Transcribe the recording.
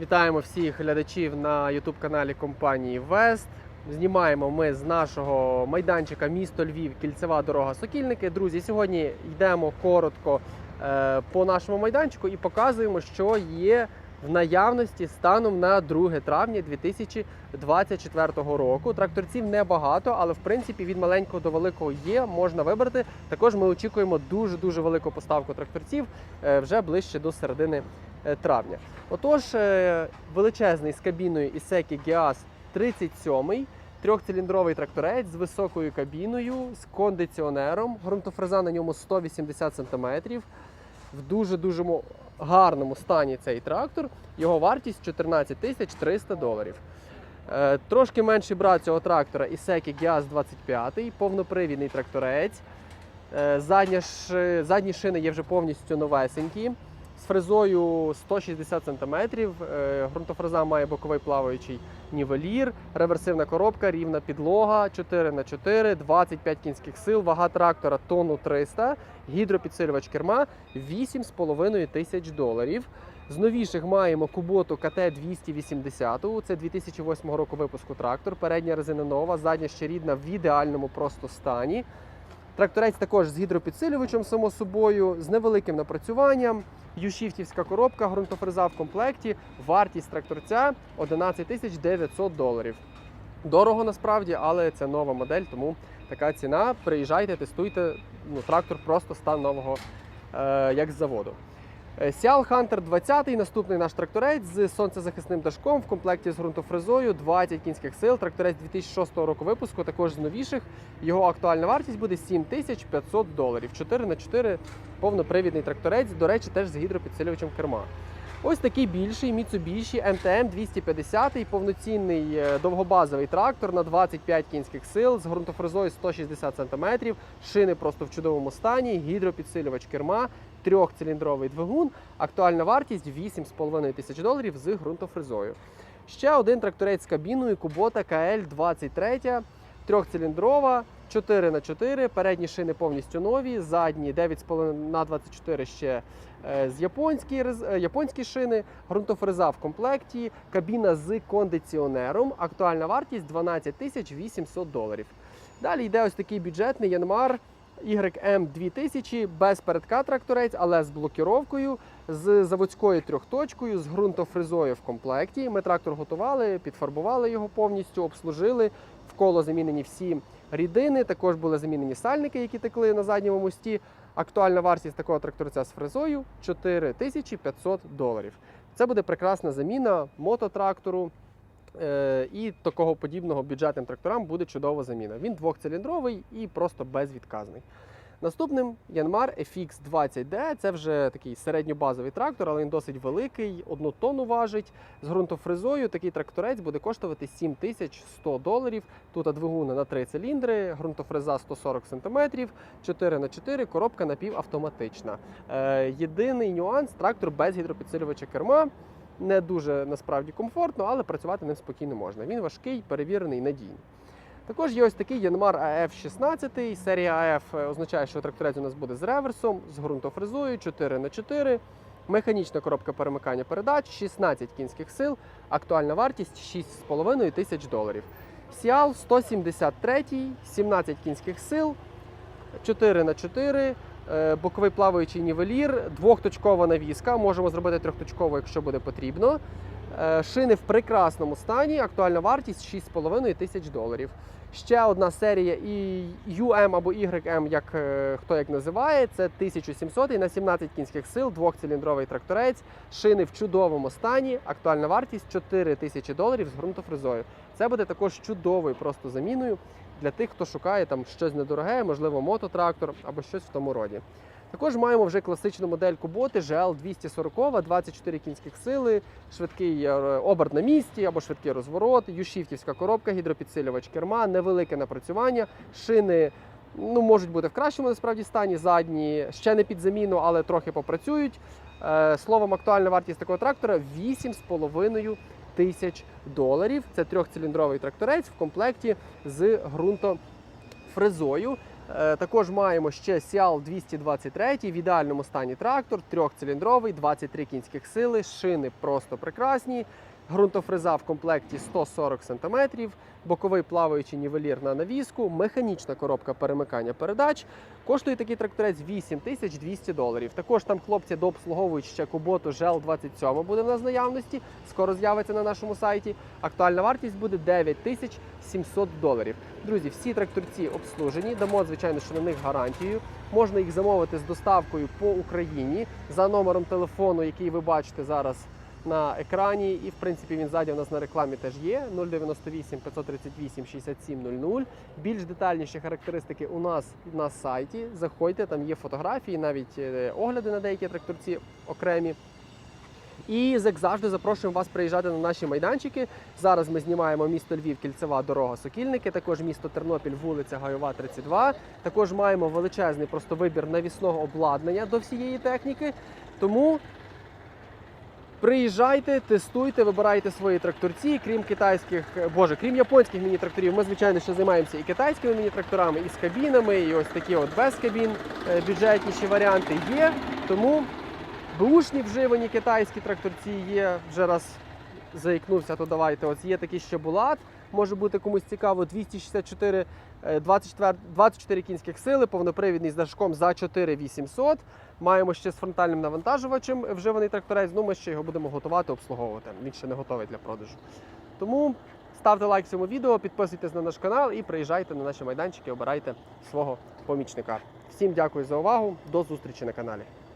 Вітаємо всіх глядачів на youtube каналі компанії Вест. Знімаємо ми з нашого майданчика місто Львів, кільцева дорога Сокільники. Друзі, сьогодні йдемо коротко е, по нашому майданчику і показуємо, що є в наявності станом на 2 травня 2024 року. Тракторців небагато, але в принципі від маленького до великого є, можна вибрати. Також ми очікуємо дуже дуже велику поставку тракторців е, вже ближче до середини травня. Отож, е, величезний з кабіною Ісекі Гіас 37 трьохциліндровий тракторець з високою кабіною, з кондиціонером. Ґрунтофреза на ньому 180 см. В дуже-дуже гарному стані цей трактор. Його вартість 14 тисяч 300 доларів. Е, Трошки менший брат цього трактора Ісекі Гіас 25, повнопривідний тракторець. Е. Задні шини є вже повністю новесенькі. З фрезою 160 см. Грунтофреза має боковий плаваючий нівелір, реверсивна коробка, рівна підлога, 4х4, 25 кінських сил, вага трактора тонну 300, гідропідсилювач керма 8,5 тисяч доларів. З новіших маємо Куботу КТ 280. Це 2008 року випуску трактор. Передня резина нова, задня ще рідна в ідеальному просто стані. Тракторець також з гідропідсилювачем, само собою, з невеликим напрацюванням. Юшіфтівська коробка, ґрунтофреза в комплекті. Вартість тракторця 11 тисяч 900 доларів. Дорого насправді, але це нова модель, тому така ціна. Приїжджайте, тестуйте. Ну, трактор просто стан нового, е, як з заводу. Сіал Hunter 20 наступний наш тракторець з сонцезахисним дашком в комплекті з ґрунтофрезою, 20 кінських сил. Тракторець 2006 року випуску, також з новіших. Його актуальна вартість буде 7500 доларів. 4 на 4 повнопривідний тракторець, до речі, теж з гідропідсилювачем керма. Ось такий більший Mitsubishi MTM 250 повноцінний е, довгобазовий трактор на 25 кінських сил з ґрунтофрезою 160 см, шини просто в чудовому стані, гідропідсилювач керма, трьохциліндровий двигун. Актуальна вартість 8,5 тисяч доларів з ґрунтофрезою. Ще один тракторець з кабіною Kubota KL23, трьохциліндрова, 4 на 4 передні шини повністю нові, задні 9,5 на 24 ще е, з японські, е, японські шини, ґрунтофреза в комплекті, кабіна з кондиціонером. Актуальна вартість 12 тисяч 800 доларів. Далі йде ось такий бюджетний Янмар YM 2000 без передка тракторець, але з блокіровкою, з заводською трьохточкою, з ґрунтофрезою в комплекті. Ми трактор готували, підфарбували його повністю, обслужили. В коло замінені всі рідини. Також були замінені сальники, які текли на задньому мості. Актуальна вартість такого тракторця з фрезою 4500 доларів. Це буде прекрасна заміна мототрактору. Е, І такого подібного бюджетним тракторам буде чудова заміна. Він двохциліндровий і просто безвідказний. Наступним Yanmar FX20D це вже такий середньобазовий трактор, але він досить великий, одну тонну важить. З ґрунтофрезою такий тракторець буде коштувати 7100 доларів. Тут двигуни на 3 циліндри, ґрунтофреза 140 см, 4х4, коробка напівавтоматична. Е, єдиний нюанс трактор без гідропідсилювача керма. Не дуже насправді комфортно, але працювати ним спокійно можна. Він важкий, перевірений, надійний. Також є ось такий Yanmar AF16. Серія AF означає, що тракторець у нас буде з реверсом, з ґрунтофрезою 4х4, механічна коробка перемикання передач, 16 кінських сил, актуальна вартість 6,5 тисяч доларів. Сіал 173, 17 кінських сил, 4х4, е, боковий плаваючий нівелір, двохточкова навіска. Можемо зробити трьохточкову, якщо буде потрібно. Е, Шини в прекрасному стані, актуальна вартість 6,5 тисяч доларів. Ще одна серія і UM або YM, як е, хто як називає, це 1700 на 17 кінських сил, двохциліндровий тракторець, шини в чудовому стані, актуальна вартість 4 тисячі доларів з ґрунтофрезою. Це буде також чудовою просто заміною для тих, хто шукає там щось недороге, можливо, мототрактор або щось в тому роді. Також маємо вже класичну модель Куботи GL 240, 24 кінських сили, швидкий е, оберт на місці або швидкий розворот, юшіфтівська коробка, гідропідсилювач керма, невелике напрацювання, шини. Ну, можуть бути в кращому насправді стані, задні ще не під заміну, але трохи попрацюють. Е, Словом, актуальна вартість такого трактора 8,5 тисяч доларів. Це трьохциліндровий тракторець в комплекті з ґрунтофрезою. Е, Також маємо ще Сіал 223 в ідеальному стані трактор, трьохциліндровий, 23 кінських сили, шини просто прекрасні. Ґрунтофреза в комплекті 140 см, боковий плаваючий нівелір на навіску, механічна коробка перемикання передач. Коштує такий тракторець 8200 доларів. Також там хлопці дообслуговують ще куботу GL 27 буде в нас наявності. Скоро з'явиться на нашому сайті. Актуальна вартість буде 9700 доларів. Друзі, всі тракторці обслужені. Дамо, звичайно, що на них гарантію. Можна їх замовити з доставкою по Україні за номером телефону, який ви бачите зараз на екрані. І в принципі він ззаді у нас на рекламі теж є 098 538 6700. Більш детальніші характеристики у нас на сайті. Заходьте, там є фотографії, навіть е, огляди на деякі тракторці окремі. І як завжди запрошуємо вас приїжджати на наші майданчики. Зараз ми знімаємо місто Львів, кільцева дорога Сокільники, також місто Тернопіль, вулиця Гайова, 32. Також маємо величезний просто вибір навісного обладнання до всієї техніки. Тому приїжджайте, тестуйте, вибирайте свої тракторці. Крім китайських, боже, крім японських міні-тракторів, ми звичайно ще займаємося і китайськими міні-тракторами, і з кабінами, і ось такі от без кабін е, бюджетніші варіанти є. Тому Бушні вживані китайські тракторці є. Вже раз заікнувся, то давайте. Ось є такий ще булат. Може бути комусь цікаво. 264, е, 24, 24 кінських сили, повнопривідний з дашком за 4800. Маємо ще з фронтальним навантажувачем вживаний тракторець. Ну, ми ще його будемо готувати, обслуговувати. Він ще не готовий для продажу. Тому ставте лайк цьому відео, підписуйтесь на наш канал і приїжджайте на наші майданчики, обирайте свого помічника. Всім дякую за увагу. До зустрічі на каналі.